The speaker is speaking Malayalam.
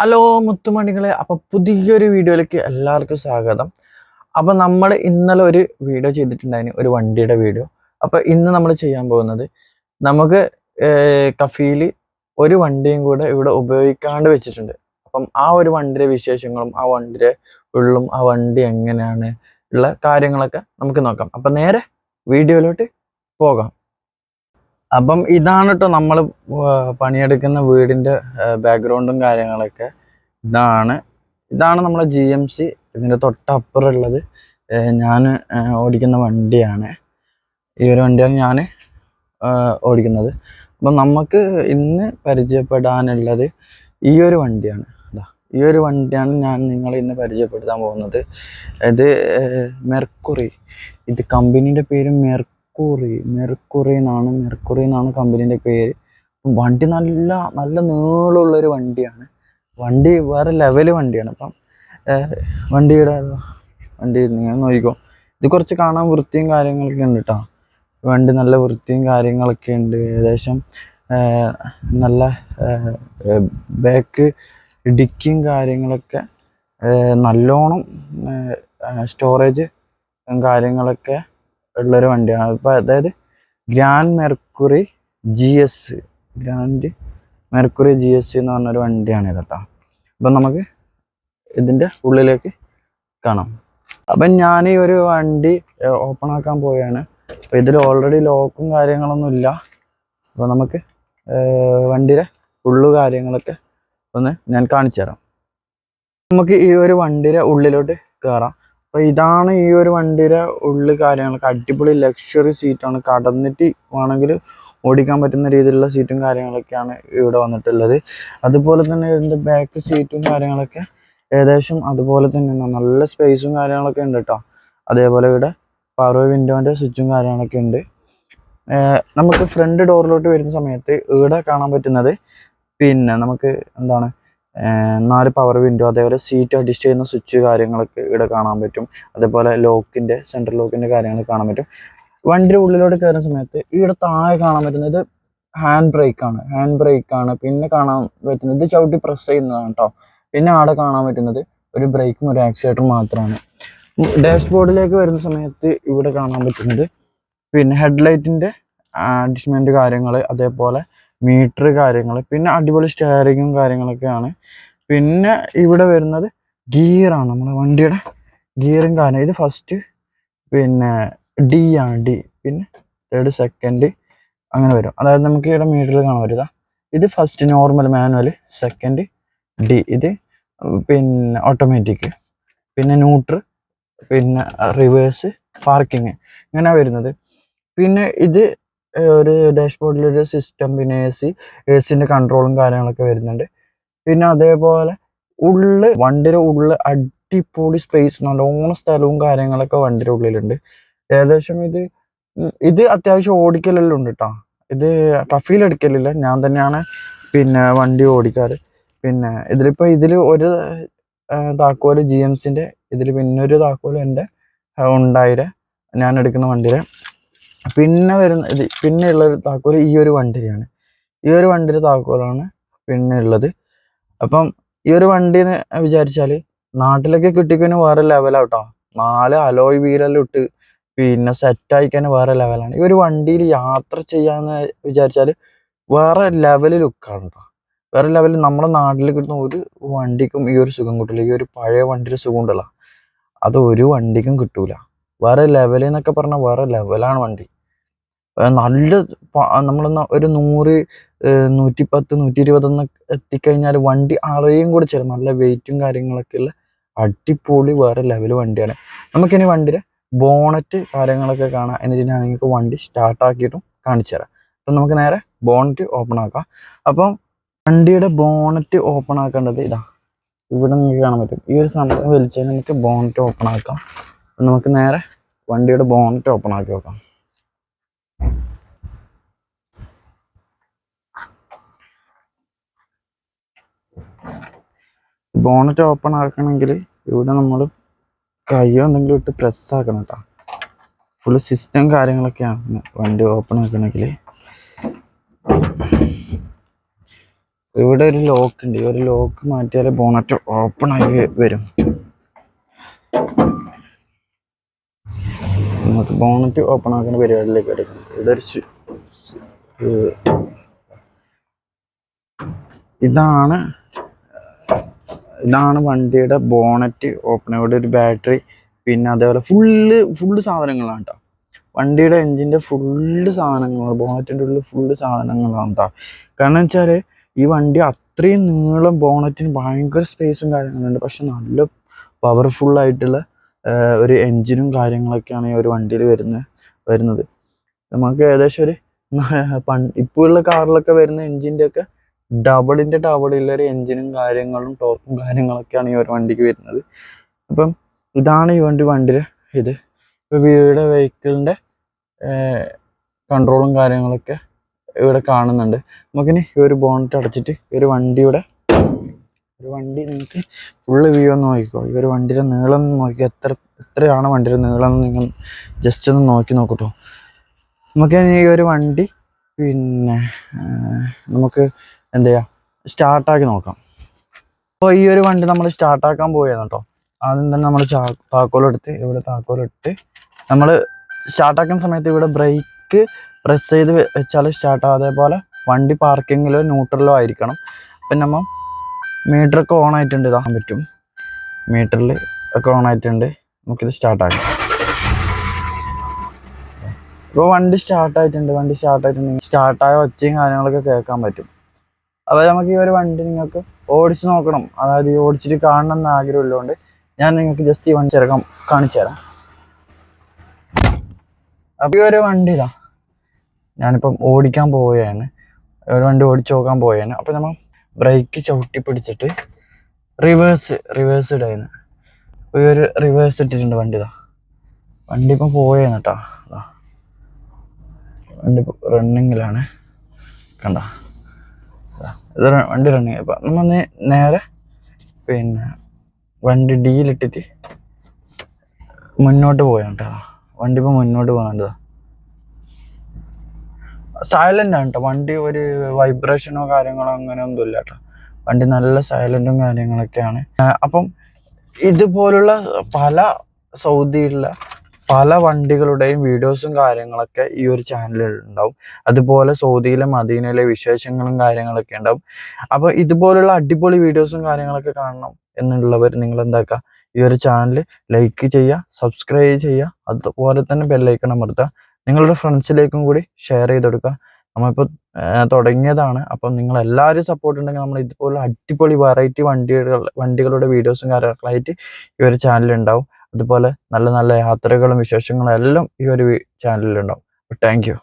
ഹലോ മുത്തുമണികളെ അപ്പൊ പുതിയൊരു വീഡിയോയിലേക്ക് എല്ലാവർക്കും സ്വാഗതം. അപ്പൊ നമ്മൾ ഇന്നലെ ഒരു വീഡിയോ ചെയ്തിട്ടുണ്ടായിരുന്നു ഒരു വണ്ടിയുടെ വീഡിയോ. അപ്പൊ ഇന്ന് നമ്മൾ ചെയ്യാൻ പോകുന്നത് നമുക്ക് കഫീൽ ഒരു വണ്ടിയും കൂടെ ഇവിടെ ഉപയോഗിക്കാണ്ട് വെച്ചിട്ടുണ്ട്. അപ്പം ആ ഒരു വണ്ടിയുടെ വിശേഷങ്ങളും ആ വണ്ടിയുടെ ഉള്ളും ആ വണ്ടി എങ്ങനെയാണ് ഉള്ള കാര്യങ്ങളൊക്കെ നമുക്ക് നോക്കാം. അപ്പൊ നേരെ വീഡിയോയിലോട്ട് പോകാം. അപ്പം ഇതാണ് കേട്ടോ നമ്മൾ പണിയെടുക്കുന്ന വീടിന്റെ ബാക്ക്ഗ്രൗണ്ടും കാര്യങ്ങളൊക്കെ. ഇതാണ് ഇതാണ് നമ്മളെ ജി എം സി ഇതിന്റെ തൊട്ടപ്പുറമുള്ളത് ഞാൻ ഓടിക്കുന്ന വണ്ടിയാണ്. ഈ ഒരു വണ്ടിയാണ് ഞാൻ ഓടിക്കുന്നത്. അപ്പം നമുക്ക് ഇന്ന് പരിചയപ്പെടാനുള്ളത് ഈ ഒരു വണ്ടിയാണ്. ഈ ഒരു വണ്ടിയാണ് ഞാൻ നിങ്ങളെ ഇന്ന് പരിചയപ്പെടുത്താൻ പോകുന്നത്. ഇത് മെർക്കുറി. ഇത് കമ്പനിയുടെ പേര് മെർക്കുറി മെർക്കുറി മെർക്കുറി എന്നാണ് മെർക്കുറി എന്നാണ് കമ്പനീന്റെ പേര്. വണ്ടി നല്ല നല്ല നീളമുള്ള ഒരു വണ്ടിയാണ്. വണ്ടി വേറെ ലെവൽ വണ്ടിയാണ്. അപ്പം വണ്ടിയുടെ വണ്ടി നിങ്ങൾ നോക്കിക്കോ. ഇത് കുറച്ച് കാണാൻ വൃത്തിയും കാര്യങ്ങളൊക്കെ ഉണ്ട് കേട്ടോ വണ്ടി നല്ല വൃത്തിയും കാര്യങ്ങളൊക്കെ ഉണ്ട്. ഏകദേശം നല്ല ബാക്ക് ഡിക്കിയും കാര്യങ്ങളൊക്കെ നല്ലോണം സ്റ്റോറേജ് കാര്യങ്ങളൊക്കെ ഉള്ളൊരു വണ്ടിയാണ്. അപ്പോൾ അതായത് Grand Mercury G S Grand Mercury G S എന്ന് പറഞ്ഞൊരു വണ്ടിയാണ് ഇത് കേട്ടോ. അപ്പം നമുക്ക് ഇതിന്റെ ഉള്ളിലേക്ക് കാണാം. അപ്പം ഞാൻ ഈ ഒരു വണ്ടി ഓപ്പൺ ആക്കാൻ പോവുകയാണ്. അപ്പം ഇതിൽ ഓൾറെഡി ലോക്കും കാര്യങ്ങളൊന്നും ഇല്ല. അപ്പോൾ നമുക്ക് വണ്ടിയുടെ ഉള്ളു കാര്യങ്ങളൊക്കെ ഒന്ന് ഞാൻ കാണിച്ചു തരാം നമുക്ക് ഈ ഒരു വണ്ടിയുടെ ഉള്ളിലോട്ട് കയറാം അപ്പോൾ ഇതാണ് ഈ ഒരു വണ്ടിയുടെ ഉള്ളിൽ കാര്യങ്ങളൊക്കെ. അടിപൊളി ലക്ഷറി സീറ്റാണ് കടന്നിട്ട് വേണമെങ്കിൽ ഓടിക്കാൻ പറ്റുന്ന രീതിയിലുള്ള സീറ്റും കാര്യങ്ങളൊക്കെയാണ് ഇവിടെ വന്നിട്ടുള്ളത്. അതുപോലെ തന്നെ ഇതിന്റെ ബാക്ക് സീറ്റും കാര്യങ്ങളൊക്കെ ഏകദേശം അതുപോലെ തന്നെ നല്ല സ്പേസും കാര്യങ്ങളൊക്കെ ഉണ്ട് കേട്ടോ അതേപോലെ ഇവിടെ പവർ വിൻഡോന്റെ സ്വിച്ചും കാര്യങ്ങളൊക്കെ ഉണ്ട്. നമുക്ക് ഫ്രണ്ട് ഡോറിലോട്ട് വരുന്ന സമയത്ത് ഇവിടെ കാണാൻ പറ്റുന്നത് പിന്നെ നമുക്ക് എന്താണ് നാല് പവർ വിൻഡോ അതേപോലെ സീറ്റ് അഡ്ജസ്റ്റ് ചെയ്യുന്ന സ്വിച്ച് കാര്യങ്ങളൊക്കെ ഇവിടെ കാണാൻ പറ്റും. അതേപോലെ ലോക്കിന്റെ സെൻട്രൽ ലോക്കിന്റെ കാര്യങ്ങൾ കാണാൻ പറ്റും. വണ്ടിയുടെ ഉള്ളിലോട്ട് കയറുന്ന സമയത്ത് ഇവിടെ താഴെ കാണാൻ പറ്റുന്നത് ഹാൻഡ് ബ്രേക്കാണ് ഹാൻഡ് ബ്രേക്കാണ് പിന്നെ കാണാൻ പറ്റുന്നത് ചവിട്ടി പ്രസ് ചെയ്യുന്നതാണ് കേട്ടോ പിന്നെ അവിടെ കാണാൻ പറ്റുന്നത് ഒരു ബ്രേക്കും ഒരു ആക്സിലേറ്ററും മാത്രമാണ് ഡാഷ്ബോർഡിലേക്ക് വരുന്ന സമയത്ത് ഇവിടെ കാണാൻ പറ്റുന്നത് പിന്നെ ഹെഡ്ലൈറ്റിന്റെ അഡ്ജസ്റ്റ്മെന്റ് കാര്യങ്ങൾ അതേപോലെ മീറ്റർ കാര്യങ്ങൾ പിന്നെ അടിപൊളി സ്റ്റയറിങ്ങും കാര്യങ്ങളൊക്കെയാണ്. പിന്നെ ഇവിടെ വരുന്നത് ഗിയറാണ് നമ്മുടെ വണ്ടിയുടെ ഗിയറും കാര്യം ഇത് ഫസ്റ്റ് പിന്നെ ഡി ആണ് ഡി പിന്നെ തേർഡ് സെക്കൻഡ് അങ്ങനെ വരും. അതായത് നമുക്ക് ഇവിടെ മീറ്ററിൽ കാണാൻ പറ്റുക ഇത്. First normal manual second D ഇത് പിന്നെ ഓട്ടോമാറ്റിക് പിന്നെ ന്യൂട്രൽ പിന്നെ റിവേഴ്സ് പാർക്കിങ് ഇങ്ങനെയാണ് വരുന്നത്. പിന്നെ ഇത് ഒരു ഡാഷ്ബോർഡിലൊരു സിസ്റ്റം പിന്നെ എ സി എ സിന്റെ കൺട്രോളും കാര്യങ്ങളൊക്കെ വരുന്നുണ്ട്. പിന്നെ അതേപോലെ ഉള്ള് വണ്ടിയുടെ ഉള്ള് അടിപൊളി സ്പേസ് നല്ലോണം സ്ഥലവും കാര്യങ്ങളൊക്കെ വണ്ടിയുടെ ഉള്ളിലുണ്ട്. ഏകദേശം ഇത് ഇത് അത്യാവശ്യം ഓടിക്കലെല്ലാം ഉണ്ട് കേട്ടോ ഇത് കഫീൽ എടുക്കലില്ല. ഞാൻ തന്നെയാണ് പിന്നെ വണ്ടി ഓടിക്കാറ്. പിന്നെ ഇതിലിപ്പോൾ ഇതിൽ ഒരു താക്കോൽ ജി എം സിന്റെ ഇതിൽ പിന്നൊരു താക്കോൽ എന്റെ ഉണ്ടായിരെ. ഞാൻ എടുക്കുന്ന വണ്ടിയുടെ പിന്നെ വരുന്ന ഇത് പിന്നെ ഉള്ള ഒരു താക്കോൽ ഈ ഒരു വണ്ടിയാണ് ഈ ഒരു വണ്ടിയുടെ താക്കോലാണ് പിന്നെ ഉള്ളത് അപ്പം ഈ ഒരു വണ്ടി എന്ന് വിചാരിച്ചാൽ നാട്ടിലൊക്കെ കിട്ടിക്കഴിഞ്ഞാൽ വേറെ ലെവലാണ് കേട്ടോ നാല് അലോയ് വീലെല്ലാം ഇട്ട് പിന്നെ സെറ്റ് ആയിക്കാൻ വേറെ ലെവലാണ്. ഈ ഒരു വണ്ടിയിൽ യാത്ര ചെയ്യാന്ന് വിചാരിച്ചാൽ വേറെ ലെവൽ ലുക്കാണ് കേട്ടോ വേറെ ലെവലിൽ നമ്മുടെ നാട്ടിൽ കിട്ടുന്ന ഒരു വണ്ടിക്കും ഈ ഒരു സുഖം കിട്ടില്ല ഈ ഒരു പഴയ വണ്ടിയുടെ സുഖം ഉണ്ടല്ലോ. അത് ഒരു വണ്ടിക്കും കിട്ടൂല. വേറെ ലെവലെന്നൊക്കെ പറഞ്ഞാൽ വേറെ ലെവലാണ് വണ്ടി. നല്ല നമ്മളൊന്ന് ഒരു നൂറ് നൂറ്റി നൂറ്റിപ്പത്ത് നൂറ്റി ഇരുപതെന്ന് എത്തിക്കഴിഞ്ഞാൽ വണ്ടി അറിയും കൂടെ ചേരും. നല്ല വെയിറ്റും കാര്യങ്ങളൊക്കെ ഉള്ള അടിപൊളി വേറെ ലെവൽ വണ്ടിയാണ്. നമുക്കിനി വണ്ടിയുടെ ബോണറ്റ് കാര്യങ്ങളൊക്കെ കാണാം. എന്നിട്ട് ഞാൻ നിങ്ങൾക്ക് വണ്ടി സ്റ്റാർട്ടാക്കിയിട്ടും കാണിച്ചു തരാം. അപ്പം നമുക്ക് നേരെ ബോണറ്റ് ഓപ്പൺ ആക്കാം. അപ്പം വണ്ടിയുടെ ബോണറ്റ് ഓപ്പൺ ആക്കേണ്ടത് ഇതാ. ഇവിടെ നിങ്ങൾക്ക് കാണാൻ പറ്റും. ഈ ഒരു സാധനം വലിച്ചാൽ നമുക്ക് ബോണറ്റ് ഓപ്പൺ ആക്കാം. നമുക്ക് നേരെ വണ്ടിയുടെ ബോണറ്റ് ഓപ്പൺ ആക്കി നോക്കാം. ബോണറ്റ് ഓപ്പൺ ആക്കണമെങ്കിൽ ഇവിടെ നമ്മൾ കയ്യോ എന്തെങ്കിലും ഇട്ട് പ്രസ് ആക്കണം കേട്ടോ ഫുള്ള് സിസ്റ്റം കാര്യങ്ങളൊക്കെയാണ് വണ്ടി ഓപ്പൺ ആക്കണമെങ്കിൽ. ഇവിടെ ഒരു ലോക്ക് ഉണ്ട്. ഈ ഒരു ലോക്ക് മാറ്റിയാൽ ബോണറ്റ് ഓപ്പൺ ആയി വരും. നമുക്ക് ബോണറ്റ് ഓപ്പൺ ആക്കുന്ന പരിപാടിയിലേക്ക് എടുക്കണം ഇവിടെ ഒരു ഇതാണ് ഇതാണ് വണ്ടിയുടെ ബോണറ്റ് ഓപ്പൺ ഇവിടെ ഒരു ബാറ്ററി പിന്നെ അതേപോലെ ഫുള്ള് ഫുള്ള് സാധനങ്ങളാണ് കേട്ടോ വണ്ടിയുടെ എഞ്ചിന്റെ ഫുള്ള് സാധനങ്ങൾ ബോണറ്റിന്റെ ഉള്ളിൽ ഫുള്ള് സാധനങ്ങളാണ് കേട്ടോ കാരണം വെച്ചാൽ ഈ വണ്ടി അത്രയും നീളം ബോണറ്റിന് ഭയങ്കര സ്പേസും കാര്യങ്ങളുണ്ട് പക്ഷെ നല്ല പവർഫുള്ളായിട്ടുള്ള ഒരു എൻജിനും കാര്യങ്ങളൊക്കെയാണ് ഈ ഒരു വണ്ടിയിൽ വരുന്നത് വരുന്നത്. നമുക്ക് ഏകദേശം ഒരു പണ്ട് ഇപ്പോഴുള്ള കാറിലൊക്കെ വരുന്ന എൻജിന്റെ ഒക്കെ ഡബിളിന്റെ ഡബിളിലൊരു എഞ്ചിനും കാര്യങ്ങളും ടോർക്കും കാര്യങ്ങളൊക്കെയാണ് ഈ ഒരു വണ്ടിക്ക് വരുന്നത്. അപ്പം ഇതാണ് ഈ വണ്ടി വണ്ടിയുടെ ഇത്. ഇപ്പോൾ വീട് വെഹിക്കിളിന്റെ കൺട്രോളും കാര്യങ്ങളൊക്കെ ഇവിടെ കാണുന്നുണ്ട്. നമുക്കിനി ഈ ഒരു ബോണറ്റ് അടച്ചിട്ട് ഈ ഒരു വണ്ടിയുടെ ഒരു വണ്ടി നിങ്ങൾക്ക് ഫുള്ള് വ്യൂ ഒന്ന് നോക്കിക്കോ. ഈ ഒരു വണ്ടിയുടെ നീളം നോക്കി എത്ര എത്രയാണ് വണ്ടിയുടെ നീളം എന്ന് നിങ്ങൾ ജസ്റ്റ് ഒന്ന് നോക്കി നോക്കട്ടോ. നമുക്ക് ഈ ഒരു വണ്ടി പിന്നെ നമുക്ക് എന്ത് ചെയ്യുക സ്റ്റാർട്ടാക്കി നോക്കാം. അപ്പോൾ ഈ ഒരു വണ്ടി നമ്മൾ സ്റ്റാർട്ടാക്കാൻ പോയതാണ് കേട്ടോ ആദ്യം തന്നെ നമ്മൾ താക്കോലെടുത്ത് ഇവിടെ താക്കോലിട്ട് നമ്മൾ സ്റ്റാർട്ടാക്കുന്ന സമയത്ത് ഇവിടെ ബ്രേക്ക് പ്രസ് ചെയ്ത് വെച്ചാൽ സ്റ്റാർട്ടാവും അതേപോലെ വണ്ടി പാർക്കിങ്ങിലോ ന്യൂട്രലോ ആയിരിക്കണം. അപ്പം നമ്മൾ മീറ്ററൊക്കെ ഓൺ ആയിട്ടുണ്ട് ഇതാൻ പറ്റും. മീറ്ററിൽ ഒക്കെ ഓൺ ആയിട്ടുണ്ട്. നമുക്കിത് സ്റ്റാർട്ടാക്കാം. ഇപ്പോൾ വണ്ടി സ്റ്റാർട്ടായിട്ടുണ്ട്. വണ്ടി സ്റ്റാർട്ടായിട്ടുണ്ട് സ്റ്റാർട്ടായ ഒച്ചയും കാര്യങ്ങളൊക്കെ കേൾക്കാൻ പറ്റും. അപ്പോൾ നമുക്ക് ഈ ഒരു വണ്ടി നിങ്ങൾക്ക് ഓടിച്ച് നോക്കണം. അതായത് ഈ ഓടിച്ചിട്ട് കാണണം എന്ന് ആഗ്രഹമുള്ളതുകൊണ്ട് ഞാൻ നിങ്ങൾക്ക് ജസ്റ്റ് ഈ വണ്ടി ചെറുക്കം കാണിച്ചു തരാം. അപ്പോൾ ഈ ഒരു വണ്ടി ഇതാ. ഞാനിപ്പം ഓടിക്കാൻ പോവുകയാണ്. ഒരു വണ്ടി ഓടിച്ച് നോക്കാൻ പോവുകയാണ്. അപ്പോൾ നമ്മൾ ബ്രേക്ക് ചവിട്ടി പിടിച്ചിട്ട് റിവേഴ്സ് റിവേഴ്സ് ഇടായിരുന്നു അപ്പോൾ ഈ ഒരു റിവേഴ്സ് ഇട്ടിട്ടുണ്ട് വണ്ടി ഇതാ. വണ്ടി ഇപ്പം പോവുകയാണ് കേട്ടോ. വണ്ടി റണ്ണിങ്ങിലാണ് കണ്ട? ഇത് വണ്ടി റണ്ണിങ് ഇപ്പം നമ്മൾ നേരെ പിന്നെ വണ്ടി ഡീലിട്ടിട്ട് മുന്നോട്ട് പോയാണ് വണ്ടി ഇപ്പോൾ മുന്നോട്ട് പോകുന്നുണ്ട് സൈലന്റ് ആണ് കേട്ടോ വണ്ടി ഒരു വൈബ്രേഷനോ കാര്യങ്ങളോ അങ്ങനെ ഒന്നും ഇല്ല കേട്ടോ വണ്ടി നല്ല സൈലന്റും കാര്യങ്ങളൊക്കെയാണ്. അപ്പം ഇതുപോലുള്ള പല സൗദിയിലുള്ള പല വണ്ടികളുടെയും വീഡിയോസും കാര്യങ്ങളൊക്കെ ഈ ഒരു ചാനലിൽ ഉണ്ടാവും. അതുപോലെ സൗദിയിലെ മദീനയിലെ വിശേഷങ്ങളും കാര്യങ്ങളൊക്കെ ഉണ്ടാവും. അപ്പോൾ ഇതുപോലുള്ള അടിപൊളി വീഡിയോസും കാര്യങ്ങളൊക്കെ കാണണം എന്നുള്ളവർ നിങ്ങൾ എന്താക്കുക ഈ ഒരു ചാനൽ ലൈക്ക് ചെയ്യുക സബ്സ്ക്രൈബ് ചെയ്യുക അതുപോലെ തന്നെ ബെല്ലൈക്കൺ അമർത്തുക. നിങ്ങളുടെ ഫ്രണ്ട്സിലേക്കും കൂടി ഷെയർ ചെയ്ത് കൊടുക്കുക. നമ്മളിപ്പോൾ തുടങ്ങിയതാണ്. അപ്പം നിങ്ങൾ എല്ലാവരും സപ്പോർട്ട് ഉണ്ടെങ്കിൽ നമ്മൾ ഇതുപോലുള്ള അടിപൊളി വെറൈറ്റി വണ്ടികൾ വണ്ടികളുടെ വീഡിയോസും കാര്യങ്ങളായിട്ട് ഈ ഒരു ചാനൽ ഉണ്ടാവും. അതുപോലെ നല്ല നല്ല യാത്രകളും വിശേഷങ്ങളും എല്ലാം ഈ ഒരു ചാനലിൽ ഉണ്ടാവും. Thank you